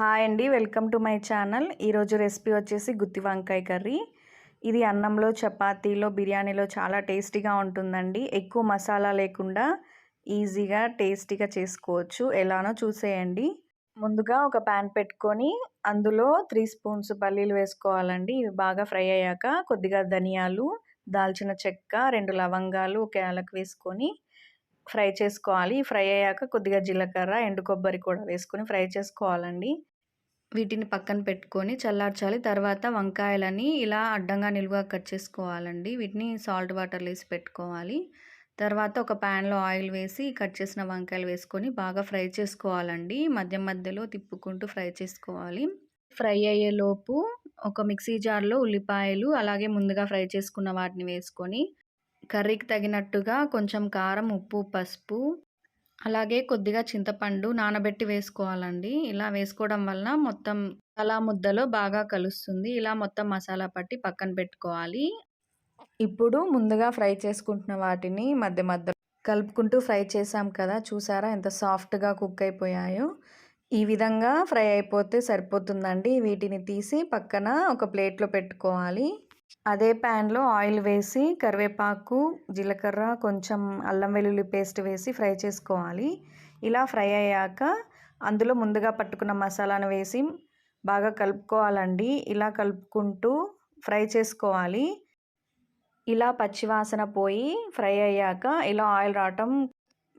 Hi అండి. Welcome to my channel. ఈరోజు recipe వచ్చేసి గుత్తి వంకాయ కర్రీ. ఇది అన్నంలో చపాతీలో బిర్యానీలో చాలా టేస్టీగా ఉంటుందండి. ఎక్కువ మసాలా లేకుండా ఈజీగా టేస్టీగా చేసుకోవచ్చు. ఎలానో చూసేయండి. ముందుగా ఒక ప్యాన్ పెట్టుకొని అందులో త్రీ స్పూన్స్ పల్లీలు వేసుకోవాలండి. ఇవి బాగా ఫ్రై అయ్యాక కొద్దిగా ధనియాలు దాల్చిన చెక్క రెండు లవంగాలు ఒక యాలకు వేసుకొని ఫ్రై చేసుకోవాలి. ఫ్రై అయ్యాక కొద్దిగా జీలకర్ర ఎండు కొబ్బరి కూడా వేసుకొని ఫ్రై చేసుకోవాలండి. వీటిని పక్కన పెట్టుకొని చల్లార్చాలి. తర్వాత వంకాయలని ఇలా అడ్డంగా నిలువుగా కట్ చేసుకోవాలండి. వీటిని సాల్ట్ వాటర్ వేసి పెట్టుకోవాలి. తర్వాత ఒక ప్యాన్లో ఆయిల్ వేసి కట్ చేసిన వంకాయలు వేసుకొని బాగా ఫ్రై చేసుకోవాలండి. మధ్య మధ్యలో తిప్పుకుంటూ ఫ్రై చేసుకోవాలి. ఫ్రై అయ్యేలోపు ఒక మిక్సీ జార్లో ఉల్లిపాయలు అలాగే ముందుగా ఫ్రై చేసుకున్న వాటిని వేసుకొని కర్రీకి తగినట్టుగా కొంచెం కారం ఉప్పు పసుపు అలాగే కొద్దిగా చింతపండు నానబెట్టి వేసుకోవాలండి. ఇలా వేసుకోవడం వలన మొత్తం అలా ముద్దలో బాగా కలుస్తుంది. ఇలా మొత్తం మసాలా పట్టి పక్కన పెట్టుకోవాలి. ఇప్పుడు ముందుగా ఫ్రై చేసుకుంటున్న వాటిని మధ్య మధ్య కలుపుకుంటూ ఫ్రై చేసాం కదా చూసారా ఎంత సాఫ్ట్గా కుక్ అయిపోయాయో. ఈ విధంగా ఫ్రై అయిపోతే సరిపోతుందండి. వీటిని తీసి పక్కన ఒక ప్లేట్లో పెట్టుకోవాలి. అదే ప్యాన్లో ఆయిల్ వేసి కరివేపాకు జీలకర్ర కొంచెం అల్లం వెల్లుల్లి పేస్ట్ వేసి ఫ్రై చేసుకోవాలి. ఇలా ఫ్రై అయ్యాక అందులో ముందుగా పట్టుకున్న మసాలాను వేసి బాగా కలుపుకోవాలండి. ఇలా కలుపుకుంటూ ఫ్రై చేసుకోవాలి. ఇలా పచ్చివాసన పోయి ఫ్రై అయ్యాక ఇలా ఆయిల్ రావటం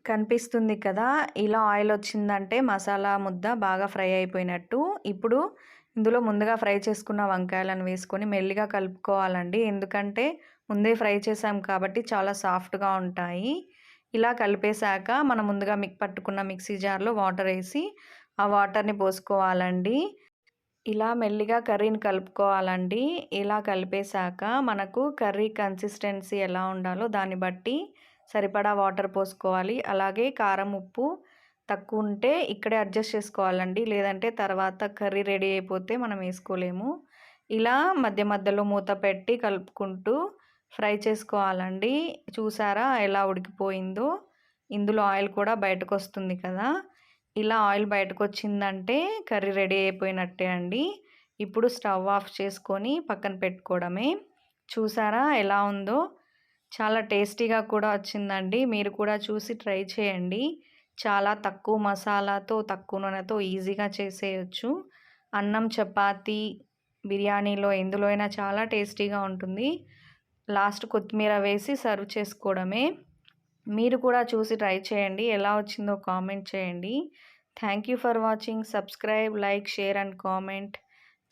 కనిపిస్తుంది కదా! ఇలా ఆయిల్ వచ్చిందంటే మసాలా ముద్ద బాగా ఫ్రై అయిపోయినట్టు. ఇప్పుడు ఇందులో ముందుగా ఫ్రై చేసుకున్న వంకాయలను వేసుకొని మెల్లిగా కలుపుకోవాలండి. ఎందుకంటే ముందే ఫ్రై చేసాం కాబట్టి చాలా సాఫ్ట్గా ఉంటాయి. ఇలా కలిపేశాక మనం ముందుగా మిక్ పట్టుకున్న మిక్సీ జార్లో వాటర్ వేసి ఆ వాటర్ని పోసుకోవాలండి. ఇలా మెల్లిగా కర్రీని కలుపుకోవాలండి. ఇలా కలిపేశాక మనకు కర్రీ కన్సిస్టెన్సీ ఎలా ఉండాలో దాన్ని బట్టి సరిపడా వాటర్ పోసుకోవాలి. అలాగే కారం ఉప్పు తక్కువ ఉంటే ఇక్కడే అడ్జస్ట్ చేసుకోవాలండి. లేదంటే తర్వాత కర్రీ రెడీ అయిపోతే మనం వేసుకోలేము. ఇలా మధ్య మధ్యలో మూత పెట్టి కలుపుకుంటూ ఫ్రై చేసుకోవాలండి. చూసారా ఎలా ఉడికిపోయిందో? ఇందులో ఆయిల్ కూడా బయటకు వస్తుంది కదా. ఇలా ఆయిల్ బయటకు వచ్చిందంటే కర్రీ రెడీ అయిపోయినట్టే అండి. ఇప్పుడు స్టవ్ ఆఫ్ చేసుకొని పక్కన పెట్టుకోవడమే. చూసారా ఎలా ఉందో? చాలా టేస్టీగా కూడా వచ్చిందండి. మీరు కూడా చూసి ట్రై చేయండి. చాలా తక్కువ మసాలాతో తక్కువ నూనెతో ఈజీగా చేసేయచ్చు. అన్నం చపాతి బిర్యానీలో ఎందులో అయినా చాలా టేస్టీగా ఉంటుంది. లాస్ట్ కొత్తిమీర వేసి సర్వ్ చేసుకోవడమే. మీరు కూడా చూసి ట్రై చేయండి. ఎలా వచ్చిందో కామెంట్ చేయండి. Thank you for watching. Subscribe like share and comment.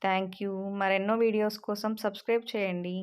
Thank you. మరెన్నో వీడియోస్ కోసం సబ్స్క్రైబ్ చేయండి.